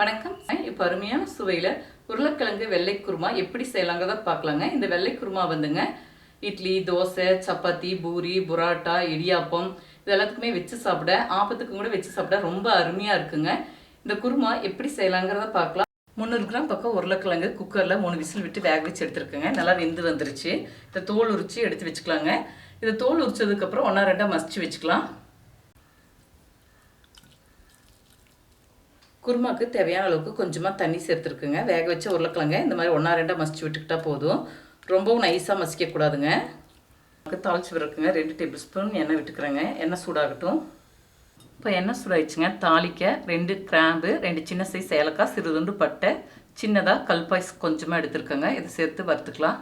வணக்கம். இப்போ அருமையான சுவையில் உருளைக்கிழங்கு வெள்ளை குருமா எப்படி செய்யலாங்கிறத பார்க்கலாங்க. இந்த வெள்ளை குருமா வந்துங்க இட்லி தோசை சப்பாத்தி பூரி புராட்டா இடியாப்பம் இது எல்லாத்துக்குமே வச்சு சாப்பிட ஆப்பத்துக்கும் கூட வச்சு சாப்பிட ரொம்ப அருமையாக இருக்குங்க. இந்த குருமா எப்படி செய்யலாங்கிறத பார்க்கலாம். முந்நூறு கிராம் பக்கம் உருளைக்கிழங்கு குக்கரில் மூணு விசில் விட்டு வேக வச்சு எடுத்துருக்குங்க. நல்லா வெந்து வந்துருச்சு. இதை தோல் உரிச்சு எடுத்து வச்சுக்கலாங்க. இதை தோல் உரிச்சதுக்கப்புறம் ஒன்றா ரெண்டாக மசிச்சு வச்சுக்கலாம். குருமாக்கு தேவையான அளவுக்கு கொஞ்சமாக தண்ணி சேர்த்துருக்குங்க. வேக வச்ச உருளைக்கிழங்க இந்த மாதிரி ஒன்றா ரெண்டாக மசிச்சு விட்டுக்கிட்டால் போதும். ரொம்பவும் நைஸாக மசிக்கக்கூடாதுங்க தாளிச்சு விடுறதுக்குங்க ரெண்டு டேபிள் ஸ்பூன் எண்ணெய் விட்டுக்கிறேங்க. எண்ணெய் சூடாகட்டும். இப்போ எண்ணெய் சூடாயிடுச்சுங்க. தாளிக்க ரெண்டு கிராம்பு ரெண்டு சின்ன சைஸ் ஏலக்காய் சிறுதுண்டு பட்டை சின்னதாக கல்பாய்ஸ் கொஞ்சமாக எடுத்துருக்கேங்க. இதை சேர்த்து வறுத்துக்கலாம்.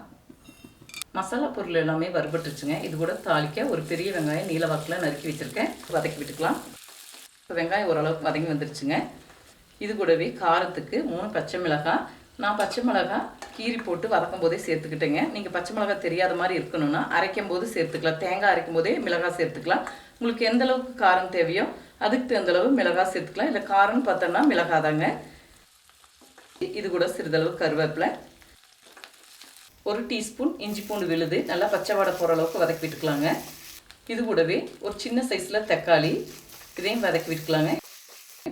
மசாலா பொருள் எல்லாமே வறுபட்டுருச்சுங்க. இது கூட தாளிக்க ஒரு பெரிய வெங்காயம் நீல வாக்கில் நறுக்கி வச்சுருக்கேன். வதக்கி விட்டுக்கலாம். இப்போ வெங்காயம் ஓரளவுக்கு வதங்கி வந்துருச்சுங்க. இது கூடவே காரத்துக்கு மூணு பச்சை மிளகாய் நான் பச்சை மிளகாய் கீரி போட்டு வதக்கும் போதே சேர்த்துக்கிட்டேங்க. நீங்கள் பச்சை மிளகாய் தெரியாத மாதிரி இருக்கணும்னா அரைக்கும் போது சேர்த்துக்கலாம். தேங்காய் அரைக்கும் போதே மிளகாய் சேர்த்துக்கலாம். உங்களுக்கு எந்த அளவுக்கு காரம் தேவையோ அதுக்கு தகுந்த அளவு மிளகாய் சேர்த்துக்கலாம். இல்லை காரம்னு பார்த்தோன்னா மிளகாய் தாங்க இது கூட சிறிதளவு கருவேப்பிலை. ஒரு டீஸ்பூன் இஞ்சி பூண்டு விழுது நல்லா பச்சை வடை போகிற அளவுக்கு வதக்கி விட்டுக்கலாங்க. இது கூடவே ஒரு சின்ன சைஸில் தக்காளி. இதையும் வதக்கி விட்டுக்கலாங்க.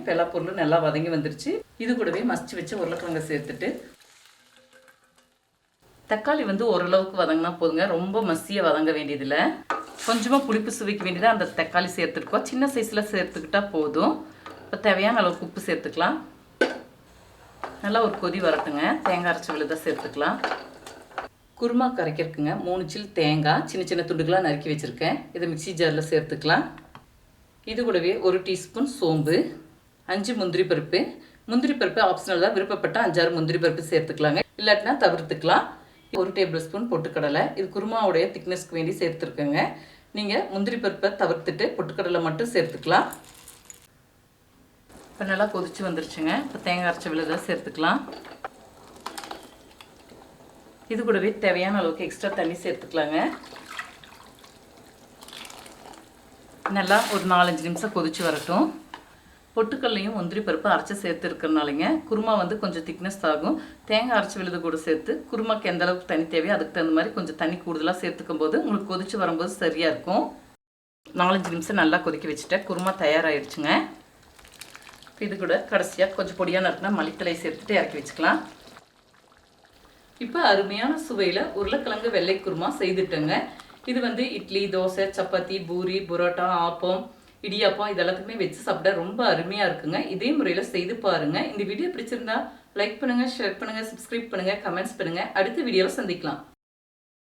இப்போ எல்லா பொருளும் நல்லா வதங்கி வந்துருச்சு. இது கூடவே மசிச்சு வச்சு உருளைக்கிழங்க சேர்த்துட்டு தக்காளி வந்து ஓரளவுக்கு வதங்கினா போதுங்க. ரொம்ப மசியாக வதங்க வேண்டியதில்லை. கொஞ்சமாக புளிப்பு சுவைக்க வேண்டியதாக அந்த தக்காளி சேர்த்துருக்கோம் சின்ன சைஸில் சேர்த்துக்கிட்டா போதும். இப்போ தேவையான அளவுக்கு உப்பு சேர்த்துக்கலாம். நல்லா ஒரு கொதி வரட்டுங்க. தேங்காய் அரைச்சி விழுதாக சேர்த்துக்கலாம். குருமா கரைக்கிறதுக்குங்க மூணு சில் தேங்காய். சின்ன சின்ன துண்டுகளாக நறுக்கி வச்சுருக்கேன். இதை மிக்சி ஜாரில் சேர்த்துக்கலாம். இது கூடவே ஒரு டீஸ்பூன் சோம்பு. அஞ்சு முந்திரி பருப்பு. முந்திரி பருப்பு ஆப்ஷனல் தான். விருப்பப்பட்ட அஞ்சாறு முந்திரி பருப்பு சேர்த்துக்கலாங்க. இல்லாட்டினா தவிர்த்துக்கலாம். ஒரு டேபிள் ஸ்பூன் பொட்டுக்கடலை. இது குருமாவுடைய திக்னஸ்க்கு வேண்டி சேர்த்துருக்கோங்க. நீங்கள் முந்திரி பருப்பை தவிர்த்துட்டு பொட்டுக்கடலை மட்டும் சேர்த்துக்கலாம். இப்போ நல்லா கொதிச்சு வந்துருச்சுங்க. இப்போ தேங்காய் அரைச்ச விழுதை சேர்த்துக்கலாம். இது கூடவே தேவையான அளவுக்கு எக்ஸ்ட்ரா தண்ணி சேர்த்துக்கலாங்க. நல்லா ஒரு நாலஞ்சு நிமிஷம் கொதிச்சு வரட்டும். பொட்டுக்கல்லையும் முந்திரி பருப்பு அரைச்சி சேர்த்து இருக்கிறனாலங்க குருமா வந்து கொஞ்சம் திக்னஸ் ஆகும் தேங்காய் அரைச்சி விழுது கூட சேர்த்து குருமாக்கு எந்த அளவுக்கு தண்ணி தேவையோ அதுக்கு தகுந்த மாதிரி கொஞ்சம் தண்ணி கூடுதலாக சேர்த்துக்கும் போது உங்களுக்கு கொதிச்சு வரும்போது சரியாக இருக்கும். நாலஞ்சு நிமிஷம் நல்லா கொதிக்க வச்சுட்டேன். குருமா தயாராகிடுச்சுங்க இது கூட கடைசியாக கொஞ்சம் பொடியாக நறுக்கினா மல்லித்தலை சேர்த்துட்டு இறக்கி வச்சுக்கலாம். இப்போ அருமையான சுவையில் உருளைக்கிழங்கு வெள்ளை குருமா செய்துட்டேங்க. இது வந்து இட்லி தோசை சப்பாத்தி பூரி புரோட்டா ஆப்பம் இடியாப்பம் இது எல்லாத்துக்குமே வச்சு சாப்பிட ரொம்ப அருமையாக இருக்குங்க. இதே முறையில் செய்து பாருங்கள் இந்த வீடியோ பிடிச்சிருந்தா லைக் பண்ணுங்கள் ஷேர் பண்ணுங்கள் சப்ஸ்கிரைப் பண்ணுங்கள் கமெண்ட்ஸ் பண்ணுங்கள் அடுத்த வீடியோவில் சந்திக்கலாம்.